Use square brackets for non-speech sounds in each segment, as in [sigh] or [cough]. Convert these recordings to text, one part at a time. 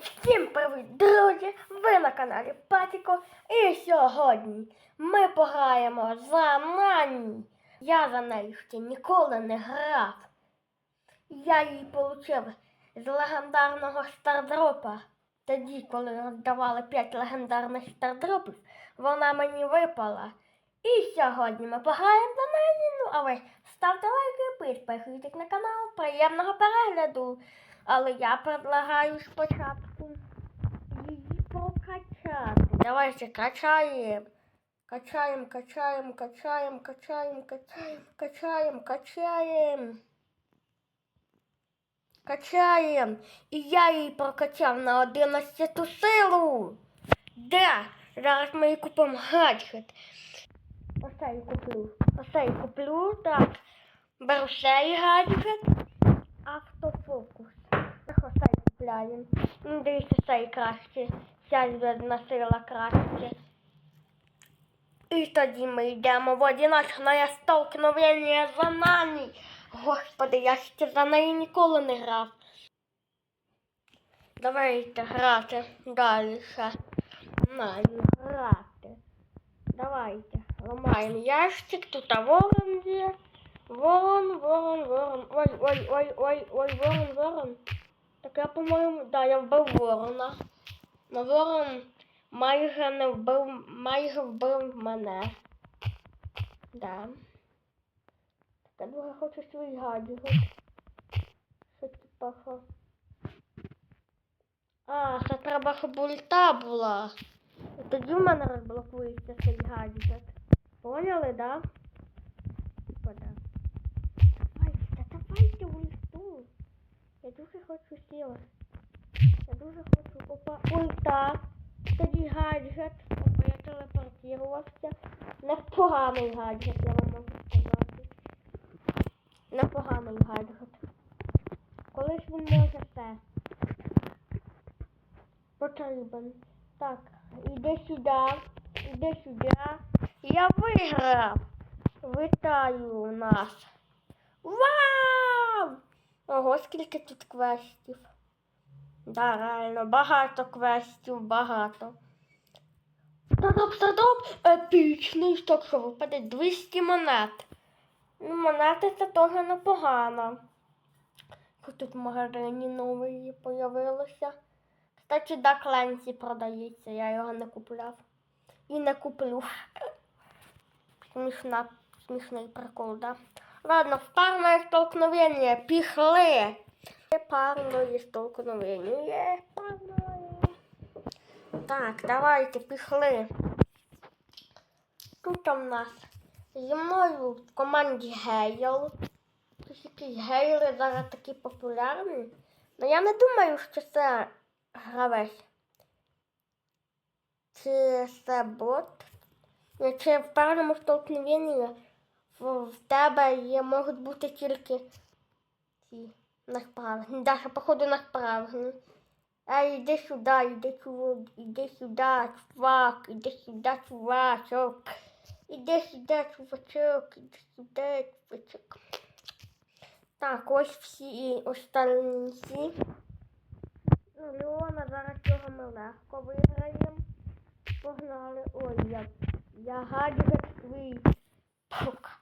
Всім привіт, друзі! Ви на каналі Патіко. І сьогодні ми пограємо за Нані. Я за нею ще ніколи не грав. Я її отримав з легендарного стардропа. Тоді, коли роздавали 5 легендарних стардропів, вона мені випала. І сьогодні ми пограємо за неї. Ну, а ви ставте лайки, підписуйтесь на канал. Приємного перегляду. Але я предлагаю спочатку її прокачати. Давайте качаємо. Качаємо, качаємо, качаємо, качаємо, качаємо, качаємо, качаємо. Качаємо. І я її прокачав на 11 силу. Да, зараз ми її купимо гаджет. Ось це я куплю. Ось це я куплю. Так. Беру цей гаджет. Автофокус. Купляємо. Ну, Дивіться, цей краще. Ця зв'язна сила краще. І тоді ми йдемо в одиночне столкновення за нами. Господи, я ще за неї ніколи не грав. Давайте грати далі. Нами грати. Давайте. Ламаємо ящик, тут ворон є. Ворон, ворон, ворон. Ой, ой, ой, ой, ой, ворон, ворон. Так я, по-моєму, да, я вбив ворона. Но ворон майже не вбив, майже вбив мене. Да. Так я дуже хочу свій гаджет. Що типа що? А, це треба, щоб ульта була. І тоді в мене розблокується цей гаджет. Поняли, да? Типа, да. Давайте, давайте хочу сіла. Я дуже хочу опа ульта. Тоді гаджет. Опа, я телепортувався. Непоганий гаджет, я вам можу сказати. Непоганий гаджет. Колись він може все. Потрібен. Так, іди сюди. Іди сюди. Я виграв. Вітаю нас. Вау! Ого, скільки тут квестів. Да, реально, багато квестів, багато. Стартоп, стартоп, епічний, так що випаде 200 монет. Ну, монети це теж непогано. Тут в магазині новий появилося. Кстати, Дак Ленсі продається, я його не купляв. І не куплю. Смішна, смішний прикол, да? Ладно, в парное столкновение. Пішли. Парное столкновение. Парное. Так, давайте, пішли. Тут у нас зі мною в команді Гейл. Тут гейли зараз такі популярні. Ну я не думаю, що це гравець. Чи це бот? Чи в парному столкновенні в, тебе є, можуть бути тільки ці насправжні. Даша, походу, насправжні. Ей, іди сюди, іди сюди, іди сюди, чувак, іди сюди, чувачок. Іди сюди, чувачок, іди сюди, чувачок. Так, ось всі останні. Ну, Леона зараз цього ми легко виграємо. Погнали. Ой, я, я гаджет свій. Сука.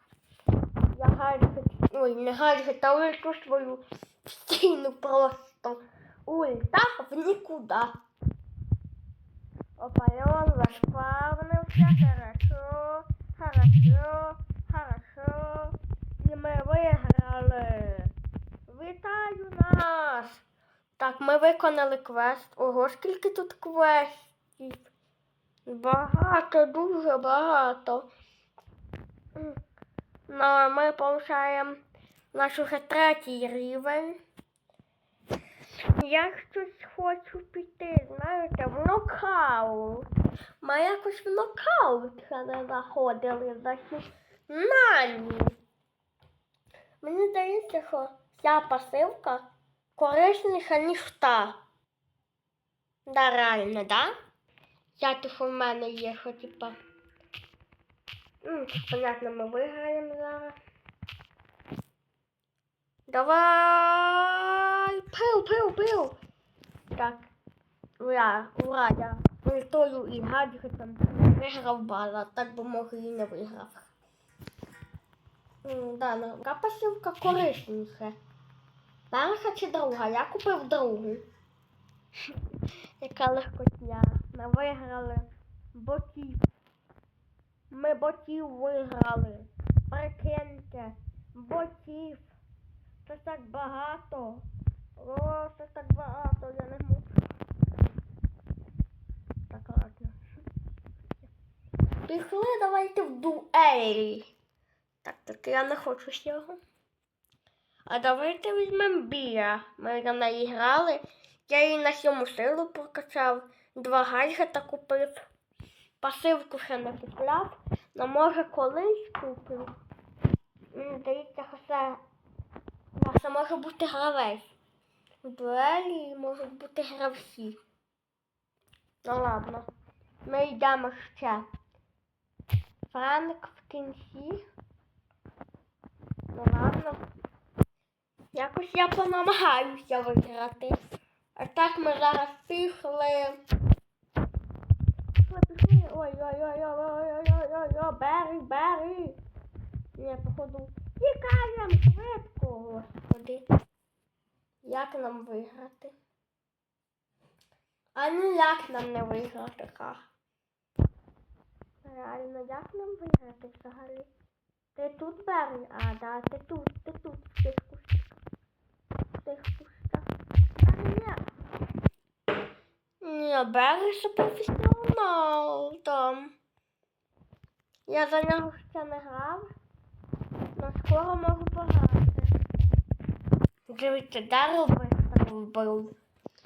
Я гаджет. Ой, не гаджет, а ульту свою стіну просто. Ульта в нікуди. Опа, Леон. Хорошо. Хорошо. Хорошо. І ми виграли. Вітаю нас! Так, ми виконали квест. Ого, скільки тут квестів. Багато, дуже багато. М. Ну, ми получаємо наш уже третій рівень. Я щось хочу піти, знаєте, в нокаут. Ми якось в нокаут не заходили за ці нані. Мені здається, що ця пасивка корисніша, ніж та. Да, реально, да? Взяти, що в мене є, що типа. М, понятно, ми виграємо зараз. Давай! Пил, пил, пил! Так. Ура, ура, я ультою і гаджетом виграв бал, а так би може і не виграв. Да, ну, яка посилка корисніша? Перша чи друга? Я купив другу. [laughs] Яка легкотня. Ми виграли ботів. Ми ботів виграли. Прикиньте, ботів. Це так багато. О, це так багато, я не можу. Так, ладно. Пішли, давайте в дуелі. Так, так я не хочу цього. А давайте візьмемо Біа. Ми на неї грали. Я її на сьому силу прокачав. Два гаджета купив. Пасивку ще не купляв. Но може колись. Мені здається, це, це може бути гравець. В дуелі можуть бути гравці. Ну ладно. Ми йдемо ще. Франк в кінці. Ну ладно. Якось я понамагаюся виграти. А так ми зараз пішли. Ой, ой, ой, ой, ой, ой. Ні, походу. Тікаємо швидко, господи. Як нам виграти? А ну як нам не виграти, ка? Реально, як нам виграти взагалі? Ти тут бери? А, да, ти тут, ти тут, в тих кущах. В тих кущах. А ні. Ні, бери ще професіонал там. Я за нього ще не грав, але скоро можу пограти. Дивіться, дерево вбив.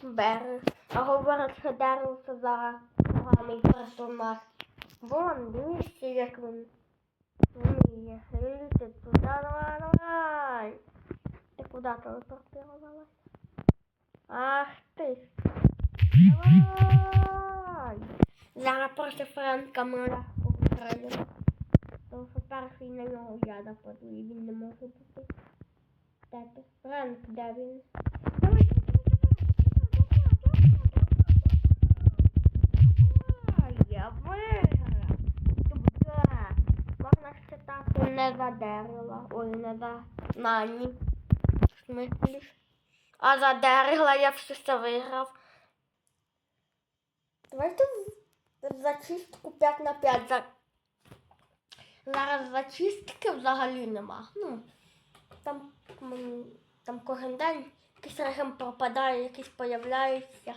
Бери. А говорять, що дерево це зараз поганий персонаж. Вон, дивіться, як він вміє. Гляньте, туди, давай, давай. Ти куди телепортувалась? Ах ти. ж. Давай. Зараз проти Френка ми легко. Тому що перший на нього я нападу, і він не може бути. Де? Френк, де він? Давай, давай, я виграв. Добре. Можна считати не за дерева. Ой, не за нані. В смислі? А за дерева я все це виграв. Давайте зачистку 5 на 5. За... Зараз зачистки взагалі нема. Ну, там, там кожен день якийсь режим пропадає, якийсь появляється.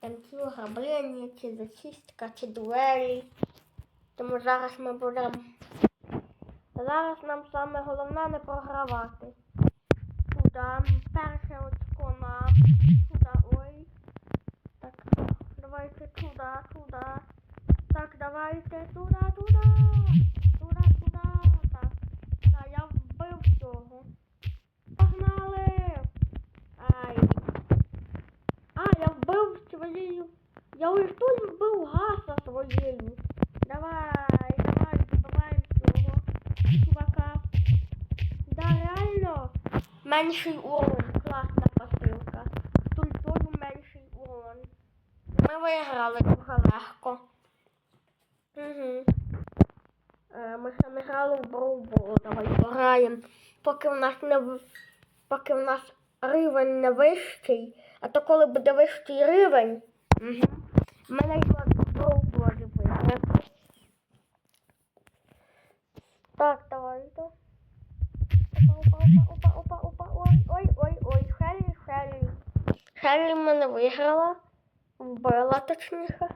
Там чи ограблення, чи зачистка, чи дуелі. Тому зараз ми будемо. Зараз нам саме головне не програвати. Туди. Перше очко нам. Давайте туди, туди. Так, давайте туди, туди. Туди, туди. Так. Так, я вбив цього. Погнали. Ай. А, я вбив своєю. Я ось тут вбив гаса своєю. Давай, давай, вбиваємо цього. Чувака. Да, реально. Менший урон. Класна посилка. Тультою менший урон. Ми виграли дуже легко. Угу. Ми ще не грали в Броубол. Давай пограємо. Поки в нас не поки в нас рівень не вищий, а то коли буде вищий рівень, угу. мене його в Броуболі виграти. Так, давайте. Опа, опа, опа, опа, опа, ой, ой, ой, ой, Хеллі, Хеллі. Хеллі мене виграла. Вбила точніше.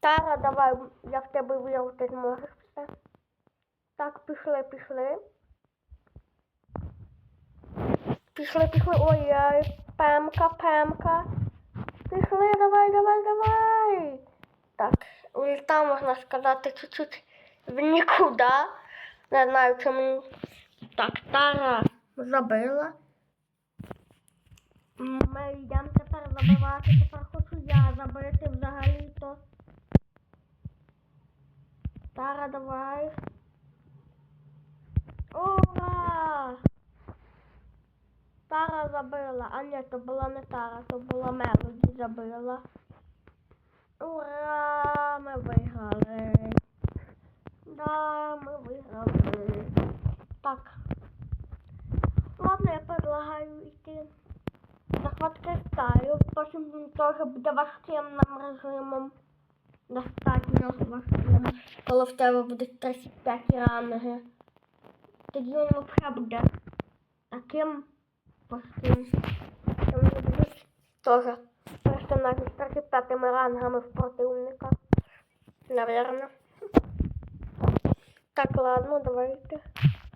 Тара, давай, я в тебе вірю, ти зможеш все. Так, пішли, пішли. Пішли, пішли. Ой-ой, пемка, пемка. Пішли, давай, давай, давай. Так, ульта, можна сказати, чуть-чуть в нікуди. Не знаю, чому. Так, Тара забила. Ми йдемо забивати. Тепер хочу я забити взагалі-то. Тара, давай. Ура! Тара забила. А ні, то була не Тара, то була Мелоді забила. Ура! Ми виграли. Да, ми виграли. Так. Ладно, я предлагаю йти. Захват кристалів, потім він теж буде важким режимом. Достатньо важким. Коли в тебе будуть 35 ранги. Тоді він взагалі буде таким важким. Що мені будуть персонажі з 35 рангами в противника. Наверно. Так, ладно, давайте.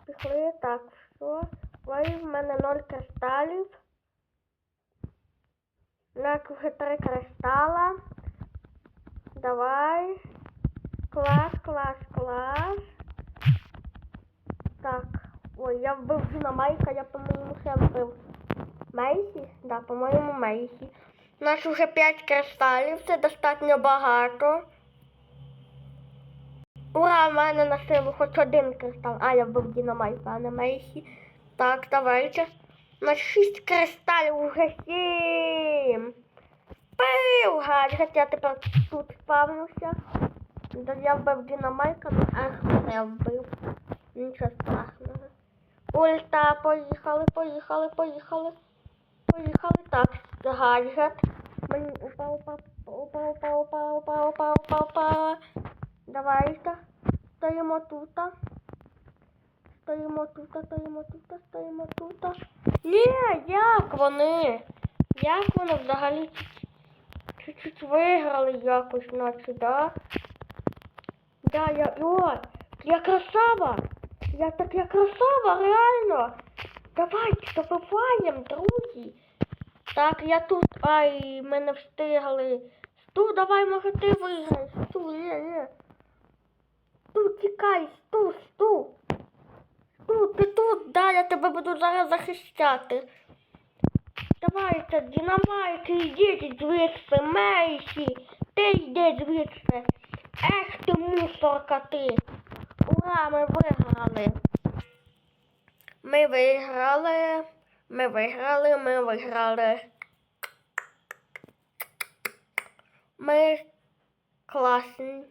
Пішли. Так, все. Ой, в мене 0 кристалів. Вже три кристала. Давай. Клас, клас, клас. Так. Ой, я вбив Динамайка, я, по-моєму, ще вбив. Мейсі? Да, по-моєму, Мейсі. У нас вже 5 кристалів, це достатньо багато. Ура, в мене на силу хоч один кристал. А, я вбив Динамайка, а не Мейсі. Так, давайте. На 6 кристалів уже 7. Пив, гаджет, я тепер тут спавнився. Я вбив Динамайка, ну аж не вбив. Нічого страшного. Ульта, поїхали, поїхали, поїхали. Поїхали. Так, гаджет. Мені упав, упав, упав, упав, упав, упав, упав, упав, упав. Давайте. Стоїмо тут. Стоїмо тут, стоїмо тут, стоїмо тут. Ні, як вони? Як вони взагалі чуть-чуть виграли якось, наче, да? Да, я. О, я красава! Я так я красава, реально! Давайте добиваємо, друзі! Так, я тут. Ай, ми не встигли. Сту, давай, може ти виграєш. Сту, ні, ні. Сту, тікай, сту, сту. Сту, ти тут, да, я тебе буду зараз захищати. Давайте, динамайки, йдіть звідси, Мейсі. Ти йди звідси. Ех ти мусорка ти. Ура, ми виграли. Ми виграли. Ми виграли, ми виграли. Ми класні.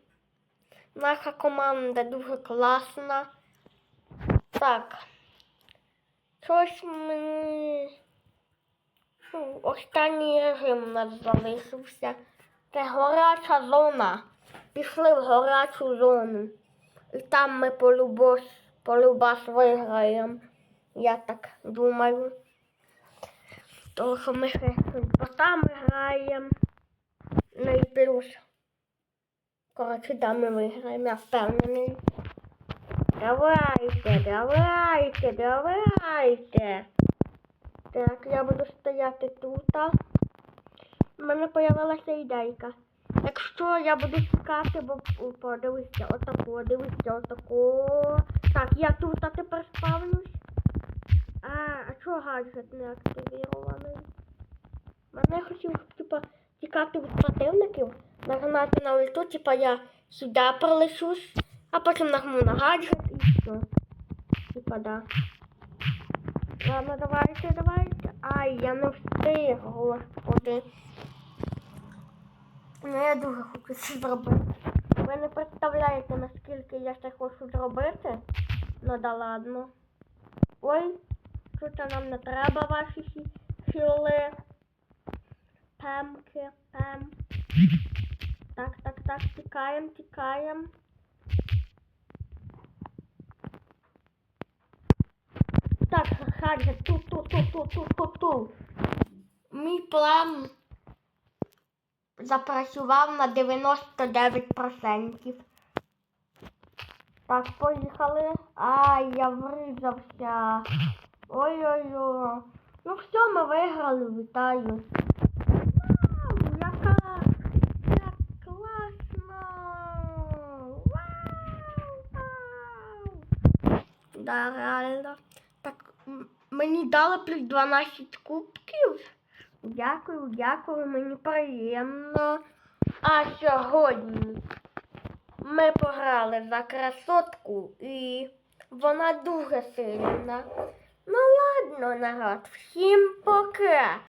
Наша команда дуже класна. Так. Щось мені. Ну, Останній режим у нас залишився. Це горяча зона. Пішли в горячу зону. І там ми полюбос, полюбас виграємо. Я так думаю. Тому що ми ще ботами граємо. Ну і плюс. Коротше, да, ми виграємо, я впевнений. Давайте, давайте, давайте. Так, я буду стояти тут. У мене появилася ідейка. Якщо я буду тікати, бо подивися, отако, дивися, отако. Так, я тут тепер спавнюсь. А, а чого гаджет не активірований? Мене хотів, типа, тікати від противників, нагнати на ульту, типа я сюди пролечусь, а потім нажму на гаджет і все. Типа, да. Ладно, давайте, давайте. Ай, я не встиг, господи. Ну, я дуже хочу це зробити. Ви не представляєте, наскільки я це хочу зробити. Ну да ладно. Ой, що нам не треба ваші хіли. Пемки, пем. Так, так, так, тікаємо, тікаємо. Так, Хаджа, тут, тут, тут, тут, тут, тут, тут. Мій план запрацював на 99%. Так, поїхали. Ай, я вризався. Ой-ой-ой. Ну все, ми виграли, вітаю. Вау, яка, як класно. Вау, вау. Да, реально. Мені дали плюс 12 кубків. Дякую, дякую, мені приємно. А сьогодні ми пограли за красотку і вона дуже сильна. Ну ладно. Народ, всім пока!